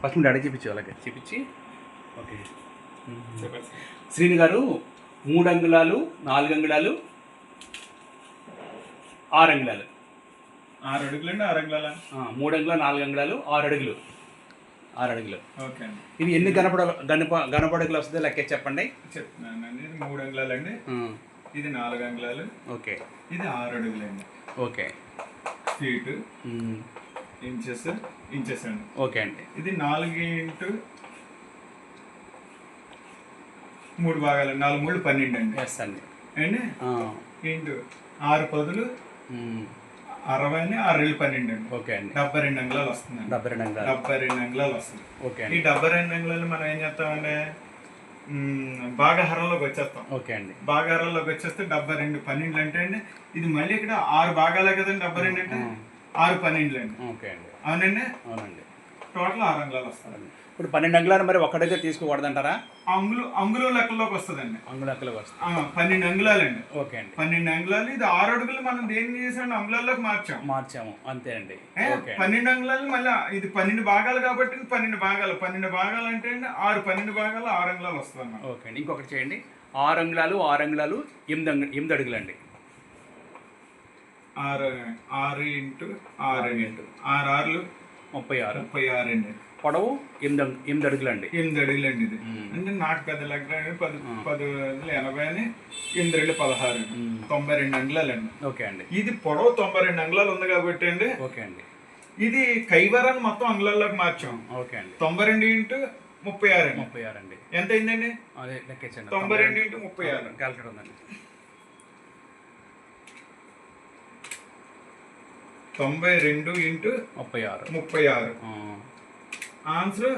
First మీరు అడిగి చూపించు అలాగే. చూపించి. ఓకే. శ్రీని గారు మూడు అంగుళాలు నాలుగు అంగుళాలు ఆరు అంగుళాలు. ఆరు అడుగులు అండి ఆరు అంగుళాల? మూడు అంగుళాలు నాలుగు అంగుళాలు ఆరు అడుగులు. ఆరు అడుగులు. ఓకే అండి. ఇది ఎన్ని గణపడ గణప గణపడుగులు వస్తుందో లెక్క చెప్పండి. చెప్తున్నాను అండి ఇది మూడు అంగుళాలు అండి. ఇది నాలుగు అంగుళాలు. ఓకే. ఇది ఆరు అడుగులు అండి okay. Feet hmm. Inches inches అండి. ఓకే అండి. ఇది నాలుగు ఇంటూ మూడు భాగాలు నాలుగు మూడు పన్నెండు అండి. ఎస్ అండి. అండి. ఇంటూ ఆరు పదులు. అరవై ఆరు వేలు పన్నెండు అండి. ఓకే అండి. డెబ్బై రెండు అంగుళాలు వస్తుందండి డెబ్బై రెండు అంగుళాలు. డెబ్బై రెండు అంగుళాలు వస్తుంది ఓకే ఈ డెబ్బై రెండు అంగుళాలు మనం ఏం చేస్తామంటే మ్, భాగహారంలోకి వచ్చేస్తాం. ఓకే అండి. భాగాహారంలోకి వచ్చేస్తే డెబ్బై రెండు పన్నెండులు అంటే అండి ఇది మళ్ళీ ఇక్కడ ఆరు భాగాలే కదండి డెబ్బై రెండు అంటే? ఆరు పన్నెండులు అండి. ఓకే అండి. అవునండి? అవునండి. టోటల్ ఆరు అంగుళాలు వస్తుంది ఇప్పుడు పన్నెండు అంగుళాలు మరి ఒక్కడిగా తీసుకోకూడదంటారా? అంగులు అంగుళం లెక్కలోకి వస్తుందండి. అంగుళాకులకు వస్తాయి. ఆ, పన్నెండు అంగుళాలండి. ఓకే అండి. పన్నెండు అంగుళాలు ఇది ఆరు అడుగులు మనం దేన్ని చేసాం అంగుళాల్లోకి మార్చాం. మార్చాము. అంతే అండి ఏ, ఓకే అండి. పన్నెండు అంగుళాలు మళ్ళీ ఇది పన్నెండు భాగాలు కాబట్టి ఇది పన్నెండు భాగాలు. పన్నెండు భాగాలు అంటే అండి ఆరు పన్నెండు భాగాలు ఆరు అంగుళాలు వస్తుంది అన్నమాట. ఓకే అండి. ఇంకొకటి చేయండి. ఆరు అంగుళాలు ఆరు అంగుళాలు ఎనిమిది అంగు ఎనిమిది అడుగులండి. ఆరు ఆరు ఇంటూ ఆరు ఇంటూ ఆరు ఆరులు ముప్పై ఆరు. ముప్పై ఆరు అండి పొడవు ఎనిమిది ఎనిమిది అడుగులండి. ఎనిమిది అడుగులు అండి ఇది. అంటే నాకు పెద్ద లెక్క పది పది వందల ఎనభై అని ఎనిమిది రెండు పదహారు. తొంభై రెండు అంగుళాలు అండి ఓకే అండి. ఇది పొడవు తొంభై రెండు అంగుళాలు ఉంది కాబట్టి అండి. ఓకే అండి. ఇది కైవరాన్ని మొత్తం అంగుళాల్లోకి మార్చాం. ఓకే అండి. తొంభై రెండు ఇంటూ ముప్పై ఆరు అండి. ముప్పై ఆరు అండి. ఎంత అయిందండి? అదే తొంభై రెండు ఇంటూ ముప్పై ఆరు. క్యాల్కులేటర్ ఉందండి. తొంభై రెండు ఇంటూ ముప్పై ఆరు. ముప్పై ఆరు. ఆన్సర్?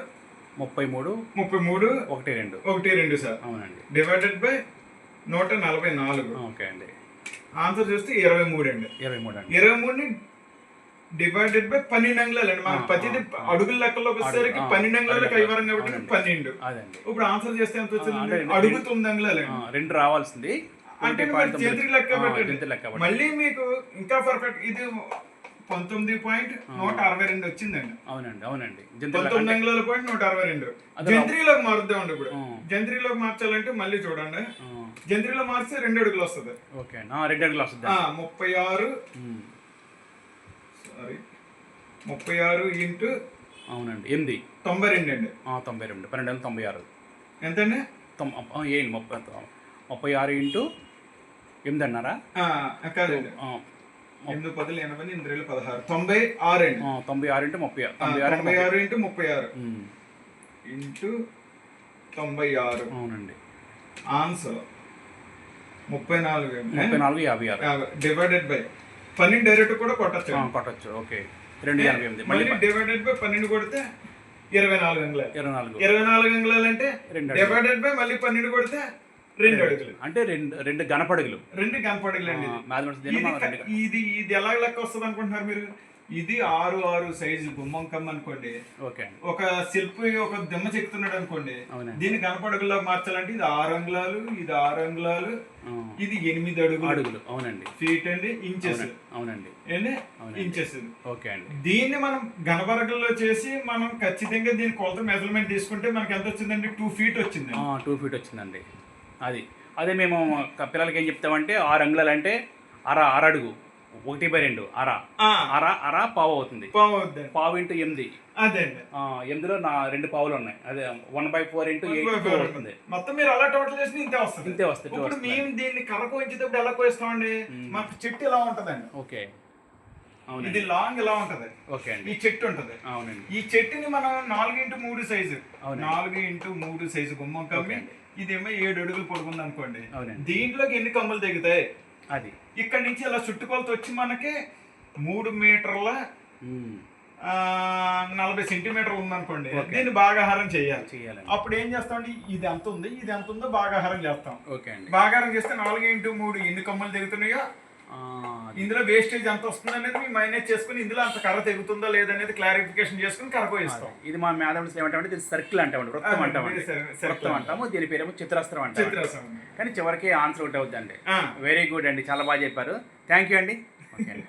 ముప్పై మూడు. ముప్పై మూడు. ఒకటి రెండు. ఒకటి రెండు సార్. అవునండి. డివైడెడ్ బై నూట నలభై నాలుగు. ఓకే అండి. ఆన్సర్ చూస్తే ఇరవై మూడు అండి. ఇరవై మూడు అండి. ఇరవై మూడుని డివైడెడ్ బై పన్నెండు అంగుళాలు అండి మనకి ఆ, ప్రతిదీ అడుగుల లెక్కలోకి వచ్చేసరికి పన్నెండు అంగుళాలు కైవరం కాబట్టి. పన్నెండు. ఇప్పుడు ఆన్సర్ చేస్తే ఎంత వచ్చింది? అడుగు తొమ్మిది అంగుళాలు రెండు రావాల్సింది. అంటే. జంత్రి లెక్క పెట్టండి. మళ్ళీ మీకు ఇంకా పర్ఫెక్ట్ ఇది పంతొమ్మిది పాయింట్ నూట అరవై రెండు వచ్చిందండి. అవునండి అవునండి. పంతొమ్మిది అంగుళాల పాయింట్ నూట అరవై రెండు. జంత్రిలోకి మారుద్దామండి ఇప్పుడు. జంత్రిలోకి మార్చాలంటే మళ్ళీ చూడండి. జంత్రిలో మార్చితే రెండు అడుగులు వస్తుంది. ఓకే రెండు అడుగులు వస్తుంది. ముప్పై ఆరు. సారీ. ముప్పై ఆరు ఇంటూ అవునండి ఎనిమిది. తొంభై రెండు అండి. తొంభై రెండు. పన్నెండు వందల తొంభై ఆరు. ఎంతండి? ఏంటి ముప్పై ముప్పై ఆరు ఇంటూ ఎనిమిది అన్నారా? కాదండి. ఎనిమిది పదులు ఎనభై ఎనిమిది రెండు పదహారు. తొంభై ఆరు అండి. తొంభై ఆరు ఇంటూ ముప్పై ఆరు. తొంభై ఆరు తొంభై ఆరు ఇంటూ ముప్పై ఆరు. ఇంటూ తొంభై ఆరు. అవునండి. ఆన్సర్ ముప్పై నాలుగు ముప్పై నాలుగు యాభై ఆరు. డివైడెడ్ బై పన్నెండు డైరెక్ట్ కూడా కొట్టచ్చు. కొట్టచ్చు. ఓకే. రెండు ఎనభై ఎనిమిది. మళ్ళీ డివైడెడ్ బై పన్నెండు కొడితే ఇరవై నాలుగు అంగుళాలు. ఇరవై నాలుగు. ఇరవై నాలుగు అంగుళాలు అంటే. డివైడెడ్ బై మళ్ళీ పన్నెండు కొడితే రెండు అడుగులు. అంటే రెండు రెండు గణపడుగులు. రెండు కనపడగలండి ఇది. మ్యాథమెటిక్స్ ఇది ఇది ఎలా లెక్క వస్తుంది అనుకుంటున్నారు మీరు? ఇది ఆరు ఆరు సైజు గుమ్మం కమ్మ అనుకోండి. ఓకే అండి. ఒక శిల్పి ఒక దిమ్మ చెక్తున్నాడు అనుకోండి. దీన్ని కనపడగల్లో మార్చాలంటే ఇది ఆరు అంగుళాలు ఇది ఆరు అంగుళాలు ఇది ఎనిమిది అడుగులు. అడుగులు. అవునండి. ఫీట్ అండి ఇంచెస్. అవునండి. ఇంచెస్. ఓకే అండి. దీన్ని మనం గణపరగల్లో చేసి మనం ఖచ్చితంగా దీని కొలత మెజర్మెంట్ తీసుకుంటే మనకి ఎంత వచ్చిందండి? టూ ఫీట్ వచ్చింది టూ ఫీట్ వచ్చిందండి. అది. అదే మేము పిల్లలకి ఏం చెప్తామంటే ఆరు అంగుళాలు అంటే అర అర అడుగు. ఒకటి బై రెండు అర. అర అర పావు అవుతుంది. బాగుందండి పావు ఇంటూ ఎనిమిది. అదే ఎనిమిదిలో నా రెండు పావులు ఉన్నాయి. అదే one by four into eight వస్తుంది మొత్తం మీరు అలా టోటల్ చేసి ఇంతే వస్తుంది. ఇంతే వస్తుంది ఇప్పుడు మేము దీన్ని కర్ర కోయించేటప్పుడు ఎలా కోయిస్తామండి మాకు చెట్టు ఇలా ఉంటదండి. ఓకే. ఇది లాంగ్ ఇలా ఉంటది? ఓకే అండి. ఈ చెట్టు ఉంటది. అవునండి. ఈ చెట్టుని మనం నాలుగు ఇంటూ మూడు సైజు. నాలుగు ఇంటూ మూడు సైజు గుమ్మం కమ్మి ఇదేమో ఏడు అడుగులు పొడుగుంది అనుకోండి. దీంట్లోకి ఎన్ని కమ్ములు దిగుతాయి? అది. ఇక్కడ నుంచి ఇలా చుట్టుకొలత వచ్చి మనకి మూడు మీటర్ల నలభై సెంటీమీటర్లు ఉందనుకోండి. దీన్ని బాగాహారం చేయాలి. చేయాలండి. అప్పుడు ఏం చేస్తామండి? ఇది ఎంత ఉంది? ఇది ఎంత ఉందో బాగాహారం చేస్తాం. ఓకే అండి. బాగాహారం చేస్తే నాలుగు ఇంటూ మూడు ఎన్ని కమ్మలు తెగుతున్నాయో ఆ, ఇందులో వేస్టేజ్ ఎంత వస్తుంది అనేది మేము మైనేజ్ చేసుకుని ఇందులో అంత కర్ర తెగుతుందో లేదనేది క్లారిఫికేషన్ చేసుకుని కర్ర పోయిస్తాం. ఇది మా మ్యాథమెటిక్స్ ఏమంటామంటే దీన్ని సర్కిల్ అంటామండి వృత్తం అంటామండి. వృత్తం అంటాము దీని పేరేమో చిత్రాస్త్రం అంటాం చిత్రాసం కానీ చివరికి ఆన్సర్ ఒకటి అవుద్దండి. ఆ. వెరీ గుడ్ అండి చాలా బాగా చెప్పారు. థ్యాంక్ యూ అండి. ఓకే అండి.